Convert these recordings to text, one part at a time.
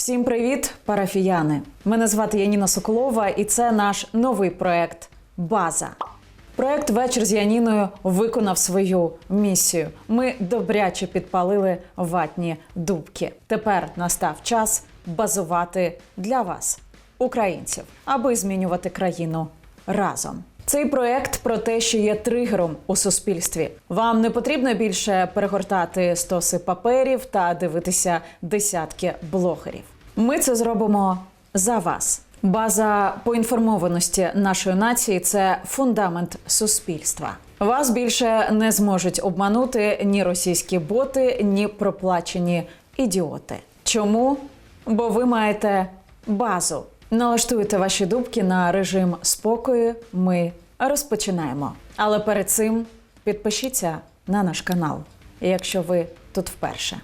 Всім привіт, парафіяни! Мене звати Яніна Соколова, і це наш новий проект База. Проект Вечір з Яніною виконав свою місію. Ми добряче підпалили ватні дубки. Тепер настав час базувати для вас, українців, аби змінювати країну разом. Цей проект про те, що є тригером у суспільстві. Вам не потрібно більше перегортати стоси паперів та дивитися десятки блогерів. Ми це зробимо за вас. База поінформованості нашої нації це фундамент суспільства. Вас більше не зможуть обманути ні російські боти, ні проплачені ідіоти. Чому? Бо ви маєте базу. Налаштуйте ваші дубки на режим спокою. Ми розпочинаємо. Але перед цим підпишіться на наш канал, якщо ви тут вперше.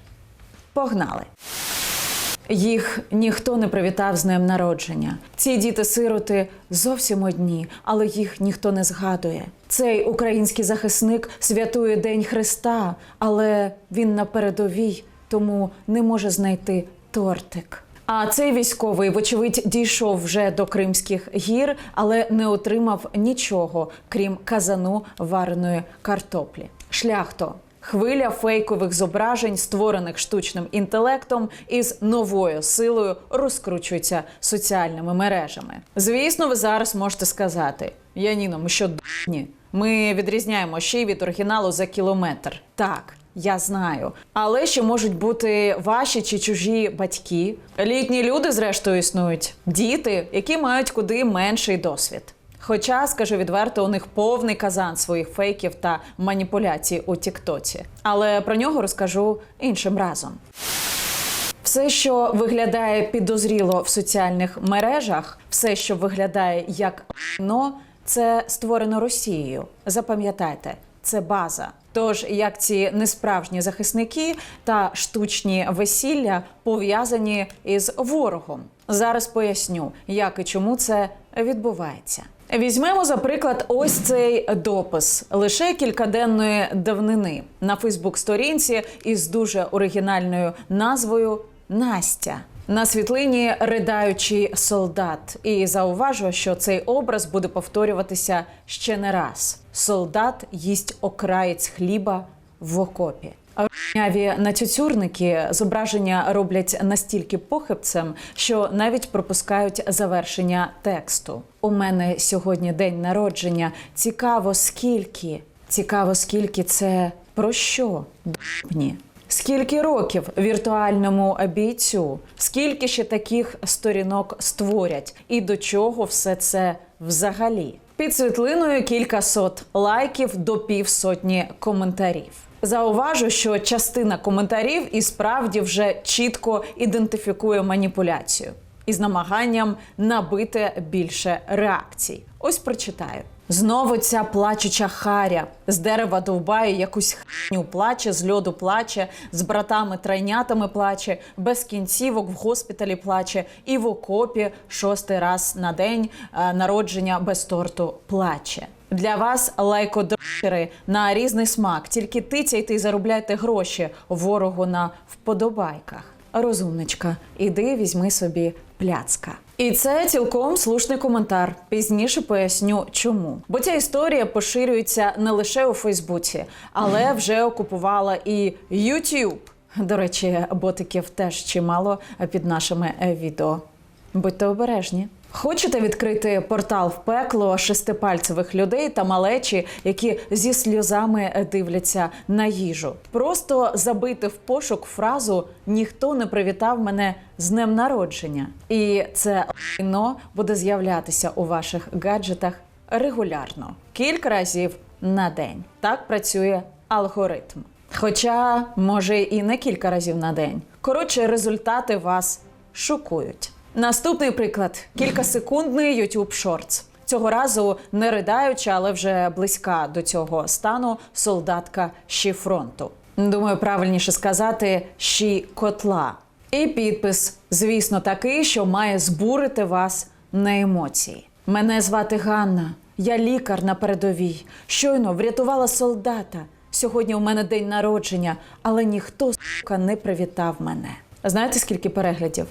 Погнали! Їх ніхто не привітав з днем народження. Ці діти-сироти зовсім одні, але їх ніхто не згадує. Цей український захисник святує День Христа, але він на передовій, тому не може знайти тортик. А цей військовий, вочевидь, дійшов вже до Кримських гір, але не отримав нічого, крім казану вареної картоплі. Шляхто Хвиля фейкових зображень, створених штучним інтелектом, із новою силою розкручується соціальними мережами. Звісно, ви зараз можете сказати: Яніно, ми що дні? Ми відрізняємо ще й від оригіналу за кілометр. Так. Я знаю, але ще можуть бути ваші чи чужі батьки. Літні люди, зрештою, існують, діти, які мають куди менший досвід. Хоча, скажу відверто, у них повний казан своїх фейків та маніпуляцій у Тіктоці. Але про нього розкажу іншим разом. Все, що виглядає підозріло в соціальних мережах, все, що виглядає як но, це створено Росією. Запам'ятайте, це база. Тож як ці несправжні захисники та штучні весілля пов'язані із ворогом. Зараз поясню, як і чому це відбувається. Візьмемо за приклад ось цей допис лише кількаденної давнини на Фейсбук-сторінці із дуже оригінальною назвою Настя. На світлині ридаючий солдат, і зауважу, що цей образ буде повторюватися ще не раз. Солдат їсть окраєць хліба в окопі. Рівняві нацюцюрники зображення роблять настільки похибцем, що навіть пропускають завершення тексту. У мене сьогодні день народження. Цікаво, скільки. Цікаво, скільки це про що? Дні. Скільки років віртуальному бійцю? Скільки ще таких сторінок створять? І до чого все це взагалі? Під світлиною кілька сот лайків до півсотні коментарів. Зауважу, що частина коментарів і справді вже чітко ідентифікує маніпуляцію із намаганням набити більше реакцій. Ось прочитаю. Знову ця плачуча харя з дерева довбає якусь хню плаче, з льоду плаче, з братами тройнятами плаче, без кінцівок в госпіталі плаче, і в окопі шостий раз на день е, народження без торту плаче. Для вас лайкодрошери на різний смак. Тільки тицяйте і заробляйте гроші ворогу на вподобайках. Розумничка, іди візьми собі пляцка. І це цілком слушний коментар. Пізніше поясню, чому. Бо ця історія поширюється не лише у Фейсбуці, але вже окупувала і YouTube. До речі, ботиків теж чимало під нашими е, відео. Будьте обережні. Хочете відкрити портал в пекло шестипальцевих людей та малечі, які зі сльозами дивляться на їжу? Просто забити в пошук фразу Ніхто не привітав мене з днем народження, і це лайно буде з'являтися у ваших гаджетах регулярно, кілька разів на день. Так працює алгоритм. Хоча, може, і не кілька разів на день. Коротше, результати вас шокують. Наступний приклад: кількасекундний YouTube Shorts. Цього разу не ридаючи, але вже близька до цього стану солдатка щі фронту. Думаю, правильніше сказати щі котла. І підпис, звісно, такий, що має збурити вас на емоції. Мене звати Ганна, я лікар на передовій. Щойно врятувала солдата. Сьогодні у мене день народження, але ніхто сука не привітав мене. Знаєте, скільки переглядів?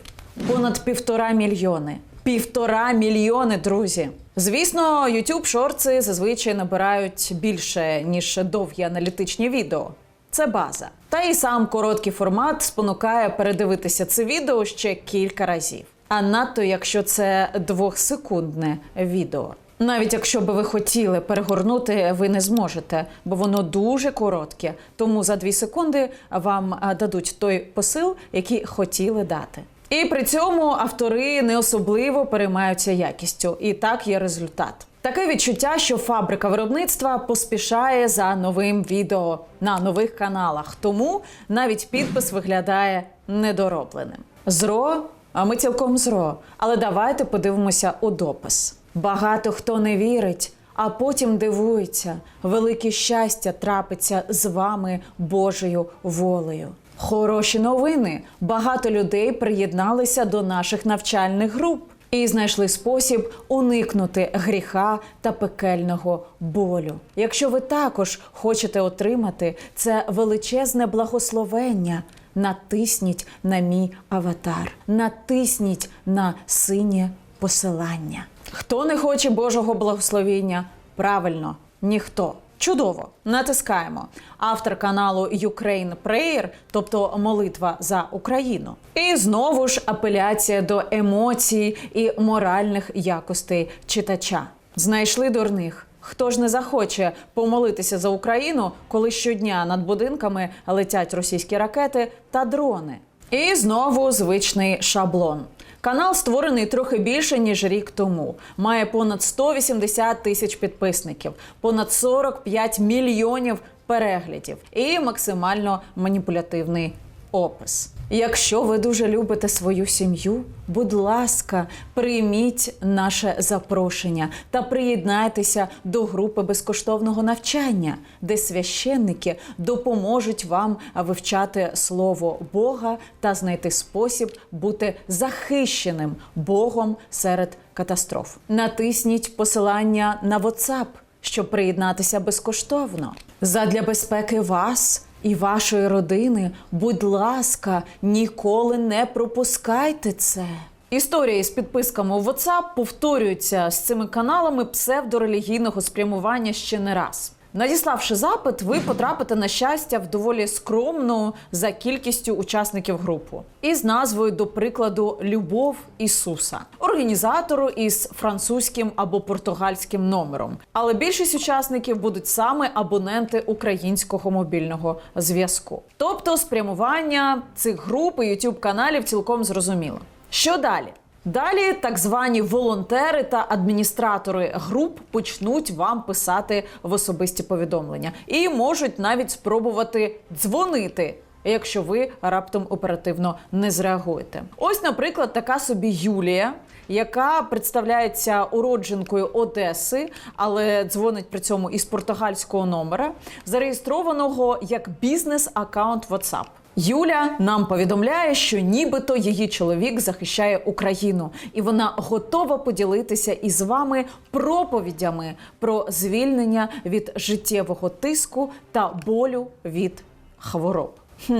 Понад півтора мільйони. Півтора мільйони, друзі. Звісно, YouTube шорти зазвичай набирають більше ніж довгі аналітичні відео. Це база. Та і сам короткий формат спонукає передивитися це відео ще кілька разів. А надто якщо це двохсекундне відео. Навіть якщо би ви хотіли перегорнути, ви не зможете, бо воно дуже коротке. Тому за дві секунди вам дадуть той посил, який хотіли дати. І при цьому автори не особливо переймаються якістю, і так є результат. Таке відчуття, що фабрика виробництва поспішає за новим відео на нових каналах, тому навіть підпис виглядає недоробленим. Зро, а ми цілком зро. Але давайте подивимося у допис. Багато хто не вірить, а потім дивується. Велике щастя трапиться з вами Божою волею. Хороші новини. Багато людей приєдналися до наших навчальних груп і знайшли спосіб уникнути гріха та пекельного болю. Якщо ви також хочете отримати це величезне благословення, натисніть на мій аватар, натисніть на синє посилання. Хто не хоче Божого благословіння? Правильно, ніхто. Чудово, натискаємо. Автор каналу Ukraine Prayer, тобто молитва за Україну. І знову ж апеляція до емоцій і моральних якостей читача. Знайшли дурних. Хто ж не захоче помолитися за Україну, коли щодня над будинками летять російські ракети та дрони? І знову звичний шаблон. Канал створений трохи більше ніж рік тому. Має понад 180 тисяч підписників, понад 45 мільйонів переглядів і максимально маніпулятивний опис. Якщо ви дуже любите свою сім'ю, будь ласка, прийміть наше запрошення та приєднайтеся до групи безкоштовного навчання, де священники допоможуть вам вивчати слово Бога та знайти спосіб бути захищеним Богом серед катастроф. Натисніть посилання на WhatsApp, щоб приєднатися безкоштовно. Задля безпеки вас і вашої родини, будь ласка, ніколи не пропускайте це. Історії з підписками у WhatsApp повторюються з цими каналами псевдорелігійного спрямування ще не раз. Надіславши запит, ви потрапите на щастя в доволі скромну за кількістю учасників групу із назвою, до прикладу, Любов Ісуса, організатору із французьким або португальським номером. Але більшість учасників будуть саме абоненти українського мобільного зв'язку. Тобто спрямування цих груп і youtube каналів цілком зрозуміло. Що далі? Далі так звані волонтери та адміністратори груп почнуть вам писати в особисті повідомлення і можуть навіть спробувати дзвонити. Якщо ви раптом оперативно не зреагуєте, ось, наприклад, така собі Юлія, яка представляється уродженкою Одеси, але дзвонить при цьому із португальського номера, зареєстрованого як бізнес-аккаунт WhatsApp. Юля нам повідомляє, що нібито її чоловік захищає Україну, і вона готова поділитися із вами проповідями про звільнення від життєвого тиску та болю від хвороб. Хм.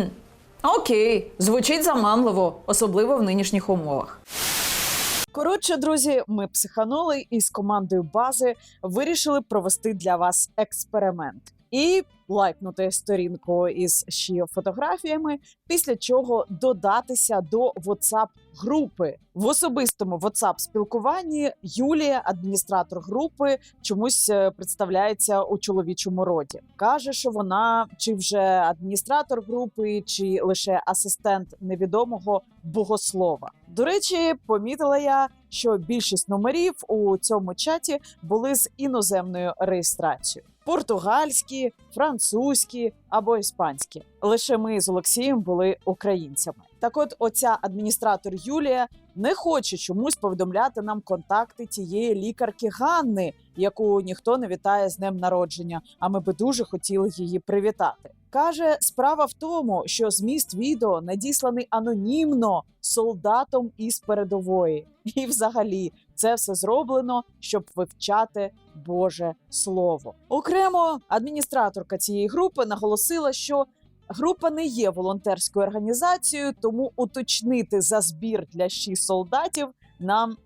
Окей, звучить заманливо, особливо в нинішніх умовах. Коротше, друзі, ми психанули і з командою бази вирішили провести для вас експеримент і лайкнути сторінку із ще фотографіями, після чого додатися до whatsapp групи в особистому whatsapp спілкуванні. Юлія, адміністратор групи, чомусь е, представляється у чоловічому роді. каже, що вона чи вже адміністратор групи, чи лише асистент невідомого богослова. До речі, помітила я, що більшість номерів у цьому чаті були з іноземною реєстрацією. Португальські, французькі або іспанські. Лише ми з Олексієм були українцями. Так, от, оця адміністратор Юлія не хоче чомусь повідомляти нам контакти тієї лікарки Ганни, яку ніхто не вітає з днем народження. А ми би дуже хотіли її привітати. Каже, справа в тому, що зміст відео надісланий анонімно солдатом із передової, і взагалі це все зроблено, щоб вивчати Боже Слово. Окремо адміністраторка цієї групи наголосила, що група не є волонтерською організацією, тому уточнити за збір для шість солдатів нам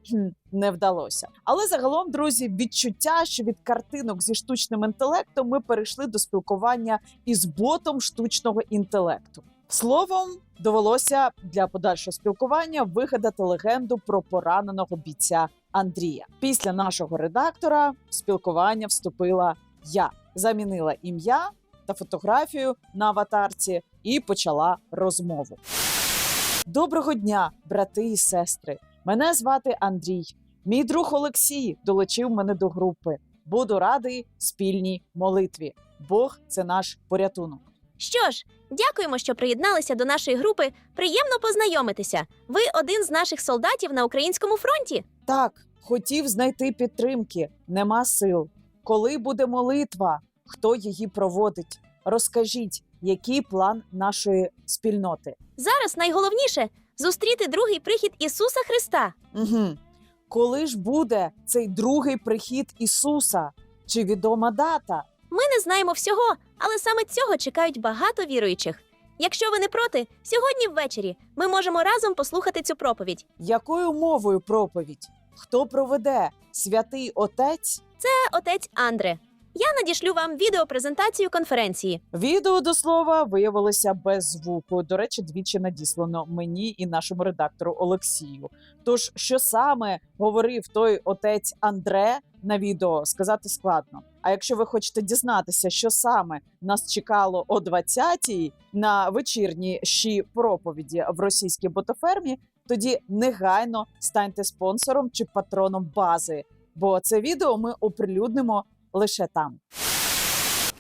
не вдалося. Але загалом, друзі, відчуття, що від картинок зі штучним інтелектом ми перейшли до спілкування із ботом штучного інтелекту. Словом, довелося для подальшого спілкування вигадати легенду про пораненого бійця Андрія. Після нашого редактора в спілкування вступила я, замінила ім'я та фотографію на аватарці і почала розмову. Доброго дня, брати і сестри. Мене звати Андрій. Мій друг Олексій долучив мене до групи. Буду радий спільній молитві. Бог це наш порятунок. Що ж, дякуємо, що приєдналися до нашої групи. Приємно познайомитися. Ви один з наших солдатів на українському фронті. Так, хотів знайти підтримки, нема сил. Коли буде молитва, хто її проводить? Розкажіть, який план нашої спільноти? Зараз найголовніше зустріти другий прихід Ісуса Христа. Угу. Коли ж буде цей другий прихід Ісуса? Чи відома дата? Ми не знаємо всього, але саме цього чекають багато віруючих. Якщо ви не проти, сьогодні ввечері ми можемо разом послухати цю проповідь. Якою мовою проповідь? Хто проведе? Святий Отець? Це отець Андре. Я надішлю вам відеопрезентацію конференції. Відео до слова виявилося без звуку. До речі, двічі надіслано мені і нашому редактору Олексію. Tож, що саме говорив той отець Андре на відео, сказати складно. А якщо ви хочете дізнатися, що саме нас чекало о 20-й на вечірній щі проповіді в російській ботофермі, тоді негайно станьте спонсором чи патроном бази, бо це відео ми оприлюднимо лише там.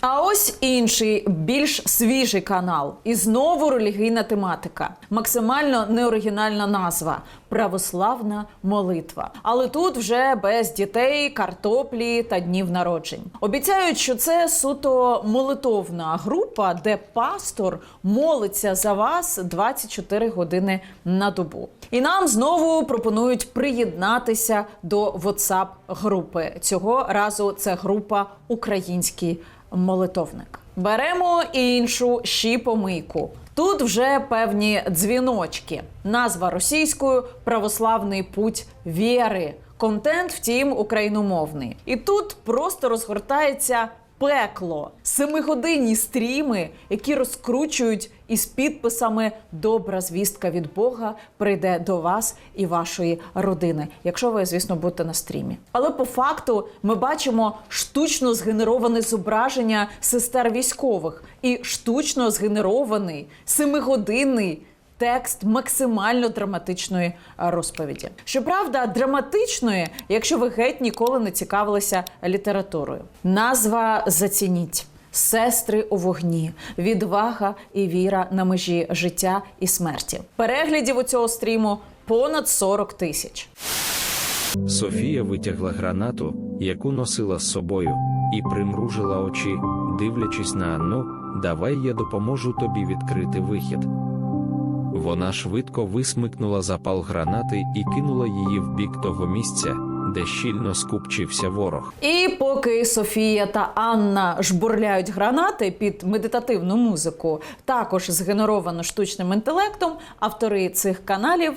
А ось інший, більш свіжий канал. І знову релігійна тематика. Максимально неоригінальна назва православна молитва. Але тут вже без дітей, картоплі та днів народжень. Обіцяють, що це суто молитовна група, де пастор молиться за вас 24 години на добу. І нам знову пропонують приєднатися до whatsapp групи. Цього разу це група Український молитовник. Беремо іншу щіпомийку. Тут вже певні дзвіночки. Назва російською православний путь віри. Контент, втім, україномовний. І тут просто розгортається пекло. Семигодинні стріми, які розкручують із підписами Добра звістка від Бога прийде до вас і вашої родини, якщо ви, звісно, будете на стрімі. Але по факту ми бачимо штучно згенероване зображення сестер військових і штучно згенерований семигодинний текст максимально драматичної розповіді. Щоправда, драматичної, якщо ви геть ніколи не цікавилися літературою. Назва зацініть. Сестри у вогні, відвага і віра на межі життя і смерті. Переглядів у цього стріму понад 40 тисяч. Софія витягла гранату, яку носила з собою, і примружила очі, дивлячись на Анну, давай я допоможу тобі відкрити вихід. Вона швидко висмикнула запал гранати і кинула її в бік того місця, де щільно скупчився ворог. І поки Софія та Анна жбурляють гранати під медитативну музику, також згенеровано штучним інтелектом, автори цих каналів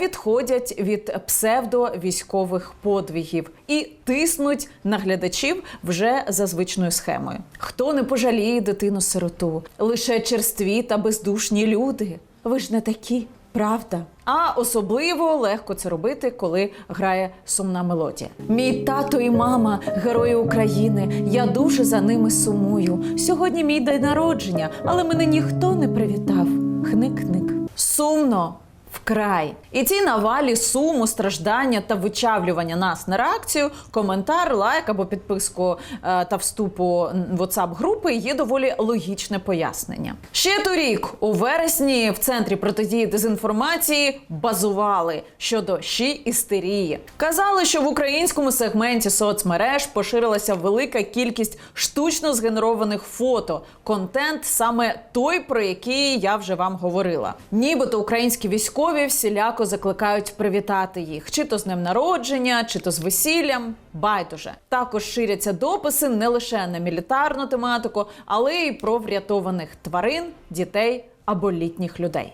відходять від псевдовійськових подвігів і тиснуть на глядачів вже за звичною схемою. Хто не пожаліє дитину сироту? Лише черстві та бездушні люди. Ви ж не такі. Правда, а особливо легко це робити, коли грає сумна мелодія. Мій тато і мама, герої України. Я дуже за ними сумую. Сьогодні мій день народження, але мене ніхто не привітав. Хник-хник. Сумно. Вкрай і ці навалі суму, страждання та вичавлювання нас на реакцію, коментар, лайк або підписку е, та вступу в whatsapp групи є доволі логічне пояснення. Ще торік, у вересні, в центрі протидії дезінформації базували щодо щі істерії. Казали, що в українському сегменті соцмереж поширилася велика кількість штучно згенерованих фото. Контент саме той, про який я вже вам говорила. Нібито українські військові Військові всіляко закликають привітати їх, чи то з днем народження, чи то з весіллям. Байдуже також ширяться дописи не лише на мілітарну тематику, але й про врятованих тварин, дітей або літніх людей.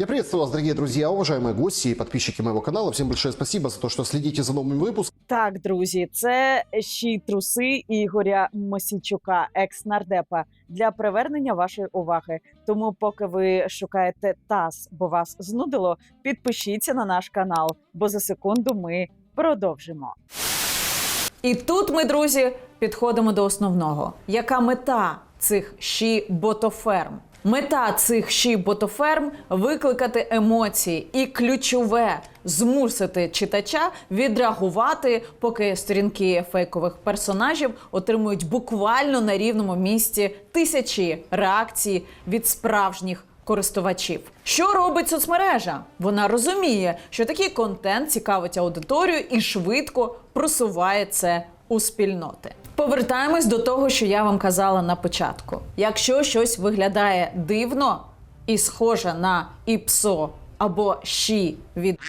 Я приветствую вас, дорогие друзья, уважаемые гости и подписчики моего канала. Всем большое спасибо за то, что следите за новыми выпусками. Так, друзі, це ще труси Ігоря Мосійчука, екс-нардепа, для привернення вашої уваги. Тому, поки ви шукаєте таз, бо вас знудило, підпишіться на наш канал, бо за секунду ми продовжимо. І тут ми, друзі, підходимо до основного. Яка мета цих щі ботоферм? Мета цих щі ботоферм викликати емоції і ключове змусити читача відреагувати, поки сторінки фейкових персонажів отримують буквально на рівному місці тисячі реакцій від справжніх користувачів. Що робить соцмережа? Вона розуміє, що такий контент цікавить аудиторію і швидко просуває це у спільноти. Повертаємось до того, що я вам казала на початку. Якщо щось виглядає дивно і схоже на іпсо або щі від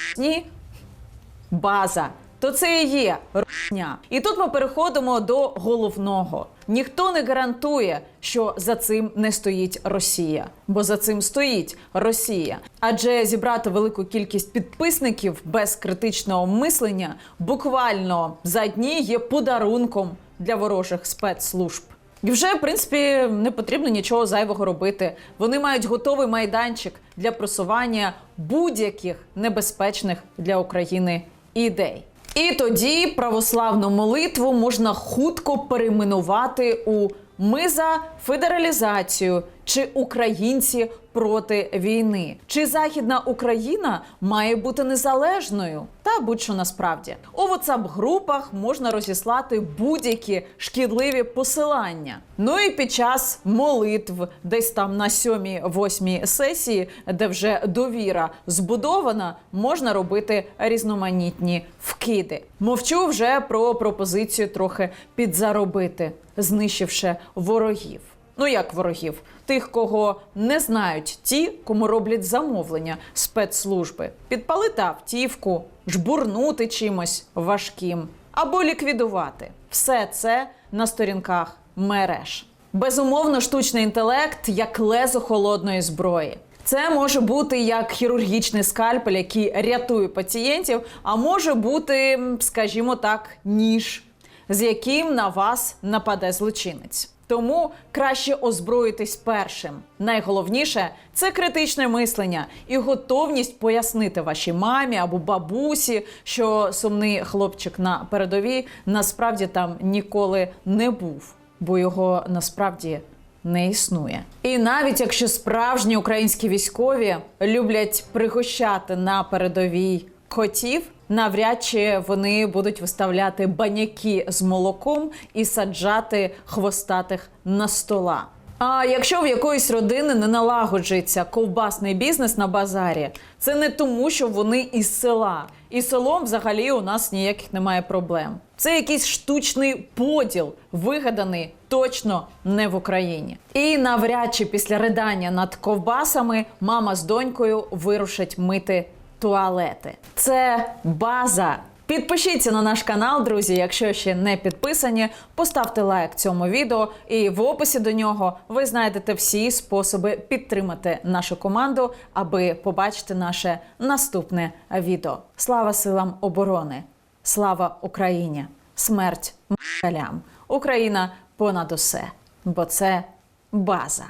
база, то це і є рня. І тут ми переходимо до головного. Ніхто не гарантує, що за цим не стоїть Росія, бо за цим стоїть Росія. Адже зібрати велику кількість підписників без критичного мислення буквально за дні є подарунком для ворожих спецслужб. І вже, в принципі, не потрібно нічого зайвого робити. Вони мають готовий майданчик для просування будь-яких небезпечних для України ідей. І тоді православну молитву можна хутко перейменувати у ми за федералізацію чи українці проти війни. Чи Західна Україна має бути незалежною? Та будь-що насправді у WhatsApp-групах можна розіслати будь-які шкідливі посилання. Ну і під час молитв, десь там на сьомій восьмій сесії, де вже довіра збудована, можна робити різноманітні вкиди. Мовчу вже про пропозицію трохи підзаробити, знищивши ворогів. Ну як ворогів? Тих, кого не знають ті, кому роблять замовлення спецслужби, підпалити автівку, жбурнути чимось важким або ліквідувати. Все це на сторінках мереж. Безумовно, штучний інтелект як лезо холодної зброї. Це може бути як хірургічний скальпель, який рятує пацієнтів, а може бути, скажімо так, ніж, з яким на вас нападе злочинець. Тому краще озброїтись першим. Найголовніше це критичне мислення і готовність пояснити вашій мамі або бабусі, що сумний хлопчик на передовій насправді там ніколи не був, бо його насправді не існує. І навіть якщо справжні українські військові люблять пригощати на передовій котів, навряд чи вони будуть виставляти баняки з молоком і саджати хвостатих на стола. А якщо в якоїсь родини не налагоджується ковбасний бізнес на базарі, це не тому, що вони із села. І селом взагалі у нас ніяких немає проблем. Це якийсь штучний поділ, вигаданий точно не в Україні. І навряд чи після ридання над ковбасами мама з донькою вирушать мити туалети. Це база. Підпишіться на наш канал, друзі, якщо ще не підписані. Поставте лайк цьому відео, і в описі до нього ви знайдете всі способи підтримати нашу команду, аби побачити наше наступне відео. Слава силам оборони! Слава Україні! Смерть москалям! Україна понад усе, бо це база.